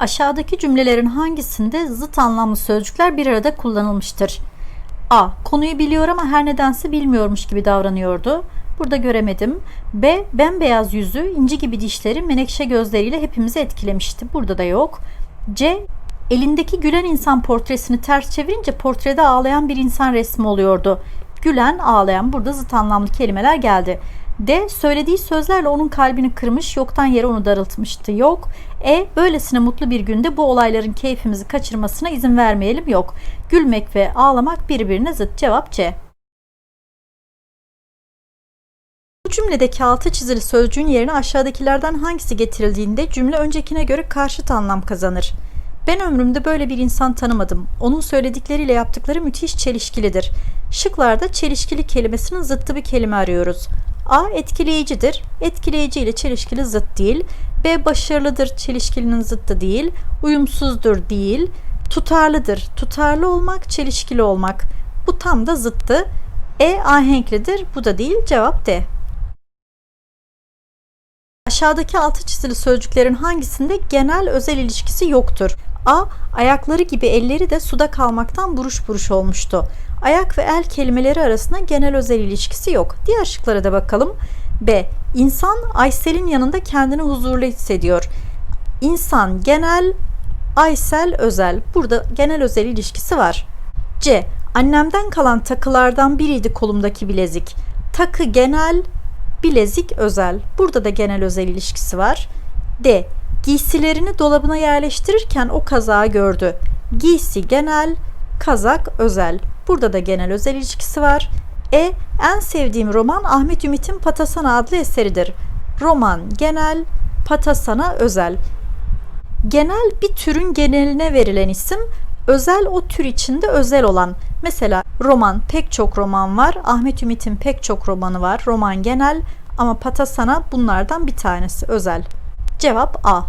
Aşağıdaki cümlelerin hangisinde zıt anlamlı sözcükler bir arada kullanılmıştır? A. Konuyu biliyor ama her nedense bilmiyormuş gibi davranıyordu. Burada göremedim. B. Bembeyaz yüzü, inci gibi dişleri, menekşe gözleriyle hepimizi etkilemişti. Burada da yok. C. Elindeki gülen insan portresini ters çevirince portrede ağlayan bir insan resmi oluyordu. Gülen, ağlayan burada zıt anlamlı kelimeler geldi. D. Söylediği sözlerle onun kalbini kırmış, yoktan yere onu darıltmıştı. Yok. E. Böylesine mutlu bir günde bu olayların keyfimizi kaçırmasına izin vermeyelim. Yok. Gülmek ve ağlamak birbirine zıt. Cevap C. Bu cümledeki altı çizili sözcüğün yerine aşağıdakilerden hangisi getirildiğinde cümle öncekine göre karşıt anlam kazanır. Ben ömrümde böyle bir insan tanımadım. Onun söyledikleriyle yaptıkları müthiş çelişkilidir. Şıklarda çelişkili kelimesinin zıttı bir kelime arıyoruz. A. Etkileyicidir. Etkileyici ile çelişkili zıt değil. B. Başarılıdır. Çelişkilinin zıttı değil. Uyumsuzdur değil. Tutarlıdır. Tutarlı olmak, çelişkili olmak. Bu tam da zıttı. E. Ahenklidir. Bu da değil. Cevap D. Aşağıdaki altı çizili sözcüklerin hangisinde genel özel ilişkisi yoktur? A. Ayakları gibi elleri de suda kalmaktan buruş buruş olmuştu. Ayak ve el kelimeleri arasında genel özel ilişkisi yok. Diğer şıklara da bakalım. B. İnsan Aysel'in yanında kendini huzurlu hissediyor. İnsan genel, Aysel özel. Burada genel özel ilişkisi var. C. Annemden kalan takılardan biriydi kolumdaki bilezik. Takı genel, bilezik özel. Burada da genel özel ilişkisi var. D. Giysilerini dolabına yerleştirirken o kazağı gördü. Giysi genel, kazak özel. Burada da genel özel ilişkisi var. E. En sevdiğim roman Ahmet Ümit'in Patasana adlı eseridir. Roman genel, Patasana özel. Genel bir türün geneline verilen isim, özel o tür içinde özel olan. Mesela roman pek çok roman var. Ahmet Ümit'in pek çok romanı var. Roman genel ama Patasana bunlardan bir tanesi özel. Cevap A.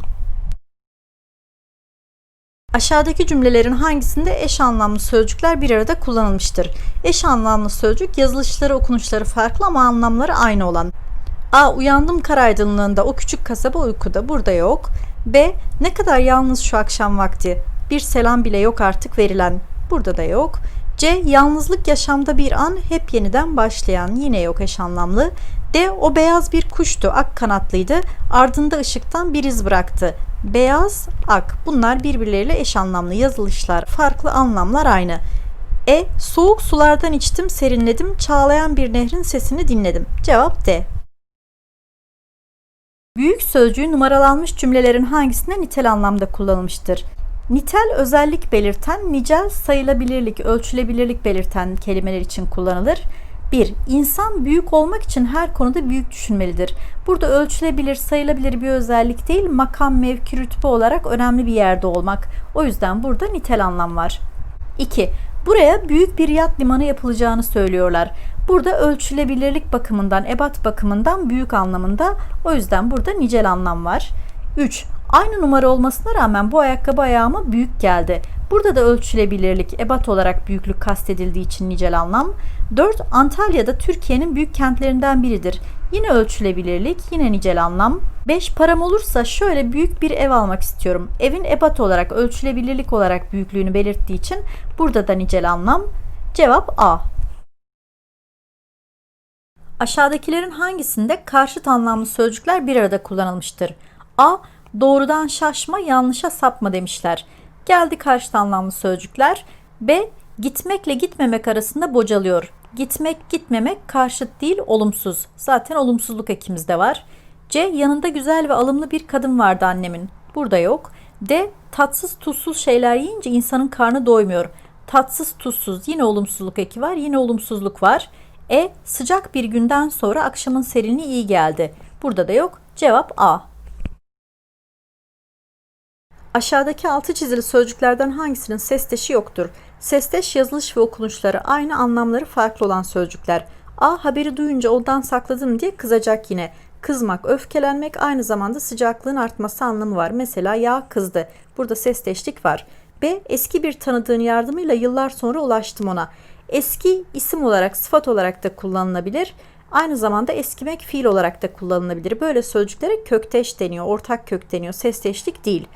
Aşağıdaki cümlelerin hangisinde eş anlamlı sözcükler bir arada kullanılmıştır? Eş anlamlı sözcük yazılışları okunuşları farklı ama anlamları aynı olan. A. Uyandım kar aydınlığında o küçük kasaba uykuda burada yok. B. Ne kadar yalnız şu akşam vakti bir selam bile yok artık verilen burada da yok. C. Yalnızlık yaşamda bir an hep yeniden başlayan yine yok eş anlamlı. D. O beyaz bir kuştu ak kanatlıydı ardında ışıktan bir iz bıraktı. Beyaz, ak bunlar birbirleriyle eş anlamlı yazılışlar farklı anlamlar aynı. E. Soğuk sulardan içtim serinledim çağlayan bir nehrin sesini dinledim. Cevap D. Büyük sözcüğü numaralanmış cümlelerin hangisinde nitel anlamda kullanılmıştır? Nitel özellik belirten, nicel sayılabilirlik, ölçülebilirlik belirten kelimeler için kullanılır. 1. İnsan büyük olmak için her konuda büyük düşünmelidir. Burada ölçülebilir, sayılabilir bir özellik değil, makam, mevki, rütbe olarak önemli bir yerde olmak. O yüzden burada nitel anlam var. 2. Buraya büyük bir yat limanı yapılacağını söylüyorlar. Burada ölçülebilirlik bakımından, ebat bakımından büyük anlamında. O yüzden burada nicel anlam var. 3. Aynı numara olmasına rağmen bu ayakkabı ayağıma büyük geldi. Burada da ölçülebilirlik, ebat olarak büyüklük kastedildiği için nicel anlam. 4. Antalya'da Türkiye'nin büyük kentlerinden biridir. Yine ölçülebilirlik, yine nicel anlam. 5. Param olursa şöyle büyük bir ev almak istiyorum. Evin ebat olarak, ölçülebilirlik olarak büyüklüğünü belirttiği için burada da nicel anlam. Cevap A. Aşağıdakilerin hangisinde karşıt anlamlı sözcükler bir arada kullanılmıştır? A. Doğrudan şaşma, yanlışa sapma demişler. Geldi karşıt anlamlı sözcükler. B. Gitmekle gitmemek arasında bocalıyor. Gitmek, gitmemek karşıt değil, olumsuz. Zaten olumsuzluk ekimizde var. C. Yanında güzel ve alımlı bir kadın vardı annemin. Burada yok. D. Tatsız tuzsuz şeyler yiyince insanın karnı doymuyor. Tatsız tuzsuz yine olumsuzluk eki var, yine olumsuzluk var. E. Sıcak bir günden sonra akşamın serinliği iyi geldi. Burada da yok. Cevap A. Aşağıdaki altı çizili sözcüklerden hangisinin sesteşi yoktur? Sesteş yazılış ve okunuşları aynı anlamları farklı olan sözcükler. A haberi duyunca ondan sakladım diye kızacak yine. Kızmak, öfkelenmek aynı zamanda sıcaklığın artması anlamı var. Mesela ya kızdı. Burada sesteşlik var. B eski bir tanıdığın yardımıyla yıllar sonra ulaştım ona. Eski isim olarak, sıfat olarak da kullanılabilir. Aynı zamanda eskimek fiil olarak da kullanılabilir. Böyle sözcüklere kökteş deniyor, ortak kök deniyor. Sesteşlik değil.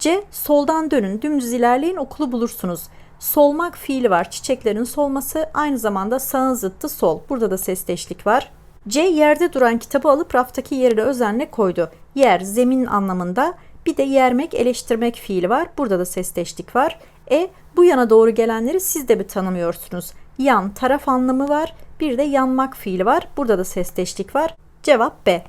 C. Soldan dönün, dümdüz ilerleyin, okulu bulursunuz. Solmak fiili var. Çiçeklerin solması aynı zamanda sağın zıttı sol. Burada da sesleşlik var. C. Yerde duran kitabı alıp raftaki yerine özenle koydu. Yer, zemin anlamında. Bir de yermek, eleştirmek fiili var. Burada da sesleşlik var. E. Bu yana doğru gelenleri siz de mi tanımıyorsunuz? Yan, taraf anlamı var. Bir de yanmak fiili var. Burada da sesleşlik var. Cevap B.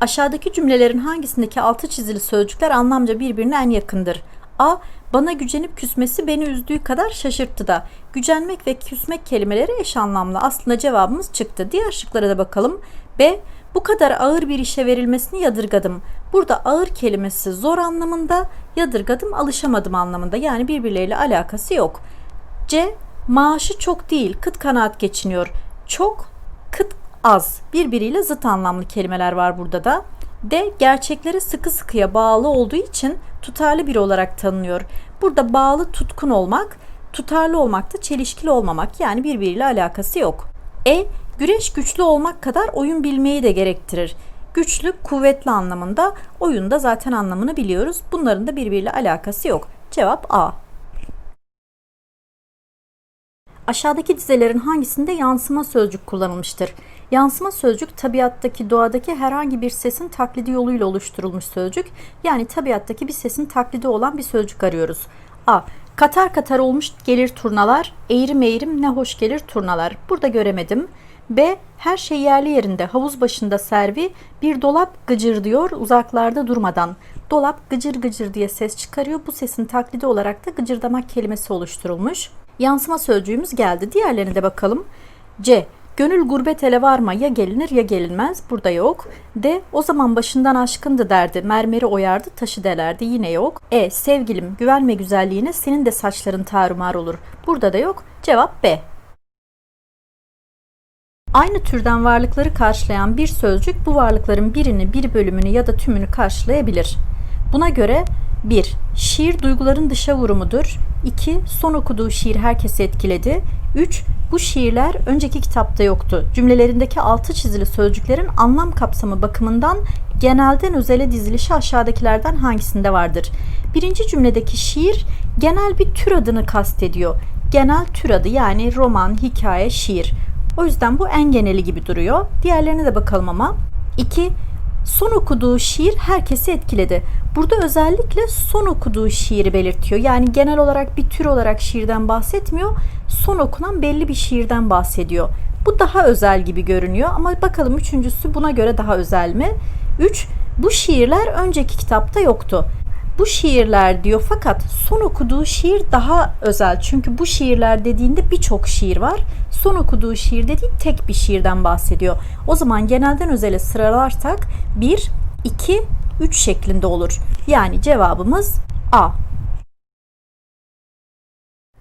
Aşağıdaki cümlelerin hangisindeki altı çizili sözcükler anlamca birbirine en yakındır? A. Bana gücenip küsmesi beni üzdüğü kadar şaşırttı da. Gücenmek ve küsmek kelimeleri eş anlamlı. Aslında cevabımız çıktı. Diğer şıklara da bakalım. B. Bu kadar ağır bir işe verilmesini yadırgadım. Burada ağır kelimesi zor anlamında, yadırgadım alışamadım anlamında. Yani birbirleriyle alakası yok. C. Maaşı çok değil, kıt kanaat geçiniyor. Çok, az. Birbiriyle zıt anlamlı kelimeler var burada da. D. Gerçeklere sıkı sıkıya bağlı olduğu için tutarlı biri olarak tanınıyor. Burada bağlı tutkun olmak, tutarlı olmak da çelişkili olmamak yani birbiriyle alakası yok. E. Güreş güçlü olmak kadar oyun bilmeyi de gerektirir. Güçlü, kuvvetli anlamında, oyunda zaten anlamını biliyoruz. Bunların da birbiriyle alakası yok. Cevap A. Aşağıdaki dizelerin hangisinde yansıma sözcük kullanılmıştır? Yansıma sözcük tabiattaki, doğadaki herhangi bir sesin taklidi yoluyla oluşturulmuş sözcük. Yani tabiattaki bir sesin taklidi olan bir sözcük arıyoruz. A. Katar katar olmuş gelir turnalar, eğrim eğrim ne hoş gelir turnalar. Burada göremedim. B. Her şey yerli yerinde, havuz başında servi, bir dolap gıcır diyor uzaklarda durmadan. Dolap gıcır gıcır diye ses çıkarıyor. Bu sesin taklidi olarak da gıcırdamak kelimesi oluşturulmuş. Yansıma sözcüğümüz geldi. Diğerlerine de bakalım. C. Gönül gurbet ele varma ya gelinir ya gelinmez. Burada yok. D. O zaman başından aşkındı derdi. Mermeri oyardı taşı delerdi. Yine yok. E. Sevgilim güvenme güzelliğine senin de saçların tarumar olur. Burada da yok. Cevap B. Aynı türden varlıkları karşılayan bir sözcük bu varlıkların birini, bir bölümünü ya da tümünü karşılayabilir. Buna göre 1. Şiir duyguların dışa vurumudur. 2. Son okuduğu şiir herkesi etkiledi. 3. Bu şiirler önceki kitapta yoktu. Cümlelerindeki altı çizili sözcüklerin anlam kapsamı bakımından genelden özele dizilişi aşağıdakilerden hangisinde vardır? Birinci cümledeki şiir genel bir tür adını kastediyor. Genel tür adı yani roman, hikaye, şiir. O yüzden bu en geneli gibi duruyor. Diğerlerine de bakalım ama. 2. Son okuduğu şiir herkesi etkiledi. Burada özellikle son okuduğu şiiri belirtiyor. Yani genel olarak bir tür olarak şiirden bahsetmiyor. Son okunan belli bir şiirden bahsediyor. Bu daha özel gibi görünüyor ama bakalım üçüncüsü buna göre daha özel mi? 3. Bu şiirler önceki kitapta yoktu. Bu şiirler diyor fakat son okuduğu şiir daha özel. Çünkü bu şiirler dediğinde birçok şiir var. Son okuduğu şiir dediği tek bir şiirden bahsediyor. O zaman genelden özele sıralarsak 1, 2, 3 şeklinde olur. Yani cevabımız A.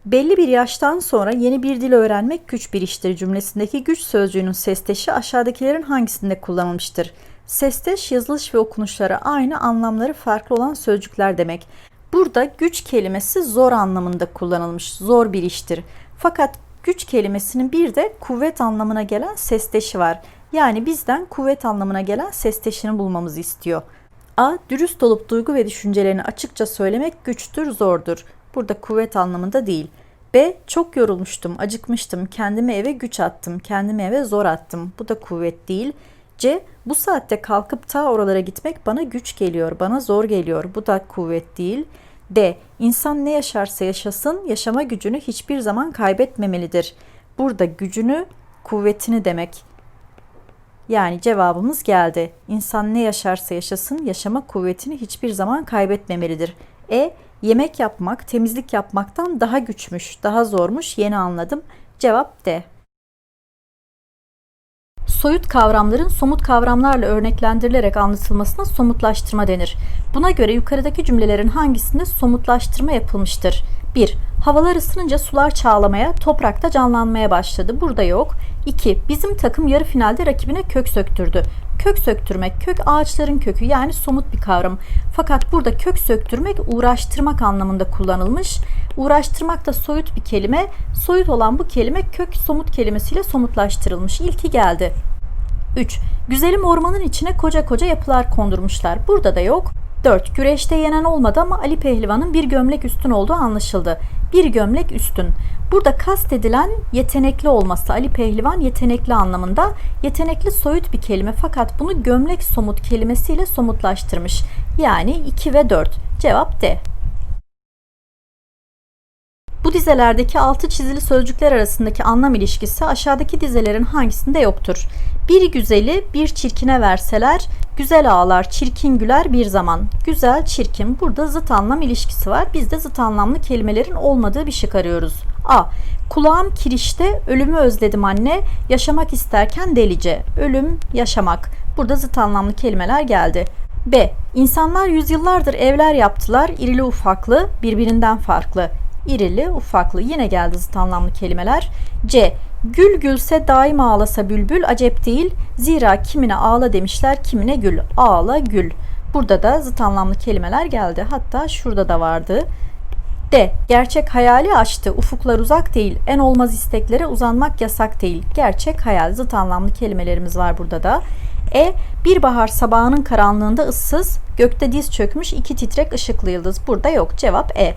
Belli bir yaştan sonra yeni bir dil öğrenmek güç bir iştir cümlesindeki güç sözcüğünün sesteşi aşağıdakilerin hangisinde kullanılmıştır? Sesteş yazılış ve okunuşları aynı anlamları farklı olan sözcükler demek. Burada güç kelimesi zor anlamında kullanılmış. Zor bir iştir. Fakat güç kelimesinin bir de kuvvet anlamına gelen sesteşi var. Yani bizden kuvvet anlamına gelen sesteşini bulmamızı istiyor. A. Dürüst olup duygu ve düşüncelerini açıkça söylemek güçtür, zordur. Burada kuvvet anlamında değil. B. Çok yorulmuştum, acıkmıştım, kendimi eve güç attım, kendimi eve zor attım. Bu da kuvvet değil. C. Bu saatte kalkıp ta oralara gitmek bana güç geliyor, bana zor geliyor. Bu da kuvvet değil. D. İnsan ne yaşarsa yaşasın yaşama gücünü hiçbir zaman kaybetmemelidir. Burada gücünü, kuvvetini demek. Yani cevabımız geldi. İnsan ne yaşarsa yaşasın yaşama kuvvetini hiçbir zaman kaybetmemelidir. E. Yemek yapmak, temizlik yapmaktan daha güçmüş, daha zormuş yeni anladım. Cevap D. Soyut kavramların somut kavramlarla örneklendirilerek anlatılmasına somutlaştırma denir. Buna göre yukarıdaki cümlelerin hangisinde somutlaştırma yapılmıştır? 1. Havalar ısınınca sular çağlamaya, toprakta canlanmaya başladı. Burada yok. 2. Bizim takım yarı finalde rakibine kök söktürdü. Kök söktürmek, kök ağaçların kökü yani somut bir kavram. Fakat burada kök söktürmek uğraştırmak anlamında kullanılmış. Uğraştırmak da soyut bir kelime. Soyut olan bu kelime kök somut kelimesiyle somutlaştırılmış. İlki geldi. 3. Güzelim ormanın içine koca koca yapılar kondurmuşlar. Burada da yok. 4. Güreşte yenen olmadı ama Ali Pehlivan'ın bir gömlek üstün olduğu anlaşıldı. Bir gömlek üstün. Burada kastedilen yetenekli olması. Ali Pehlivan yetenekli anlamında. Yetenekli soyut bir kelime fakat bunu gömlek somut kelimesiyle somutlaştırmış. Yani 2 ve 4. Cevap D. Bu dizelerdeki altı çizili sözcükler arasındaki anlam ilişkisi aşağıdaki dizelerin hangisinde yoktur? Bir güzeli bir çirkine verseler, güzel ağlar, çirkin güler bir zaman. Güzel, çirkin. Burada zıt anlam ilişkisi var. Biz de zıt anlamlı kelimelerin olmadığı bir şık arıyoruz. A. Kulağım kirişte, ölümü özledim anne, yaşamak isterken delice. Ölüm, yaşamak. Burada zıt anlamlı kelimeler geldi. B. İnsanlar yüzyıllardır evler yaptılar, irili ufaklı, birbirinden farklı irili, ufaklı. Yine geldi zıt anlamlı kelimeler. C. Gül gülse daima ağlasa bülbül acep değil. Zira kimine ağla demişler, kimine gül. Ağla gül. Burada da zıt anlamlı kelimeler geldi. Hatta şurada da vardı. D. Gerçek hayali açtı. Ufuklar uzak değil. En olmaz isteklere uzanmak yasak değil. Gerçek hayal. Zıt anlamlı kelimelerimiz var burada da. E. Bir bahar sabahının karanlığında ıssız, gökte diz çökmüş iki titrek ışıklı yıldız. Burada yok. Cevap E.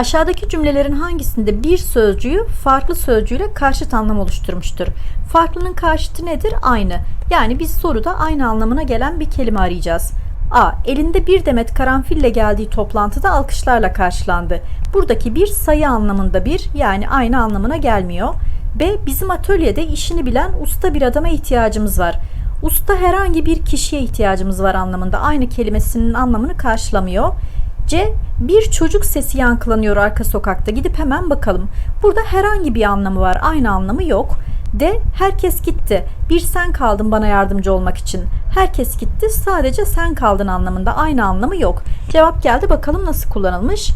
Aşağıdaki cümlelerin hangisinde bir sözcüğü farklı sözcüğüyle karşıt anlam oluşturmuştur? Farklının karşıtı nedir? Aynı. Yani biz soruda aynı anlamına gelen bir kelime arayacağız. A. Elinde bir demet karanfille geldiği toplantıda alkışlarla karşılandı. Buradaki bir sayı anlamında bir yani aynı anlamına gelmiyor. B. Bizim atölyede işini bilen usta bir adama ihtiyacımız var. Usta herhangi bir kişiye ihtiyacımız var anlamında aynı kelimesinin anlamını karşılamıyor. C. Bir çocuk sesi yankılanıyor arka sokakta. Gidip hemen bakalım. Burada herhangi bir anlamı var. Aynı anlamı yok. D. Herkes gitti. Bir sen kaldın bana yardımcı olmak için. Herkes gitti. Sadece sen kaldın anlamında. Aynı anlamı yok. Cevap geldi. Bakalım nasıl kullanılmış.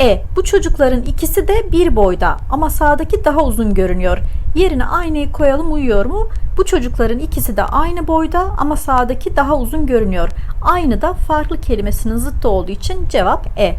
E. Bu çocukların ikisi de bir boyda ama sağdaki daha uzun görünüyor. Yerine aynayı koyalım uyuyor mu? Bu çocukların ikisi de aynı boyda ama sağdaki daha uzun görünüyor. Aynı da farklı kelimesinin zıttı olduğu için cevap E.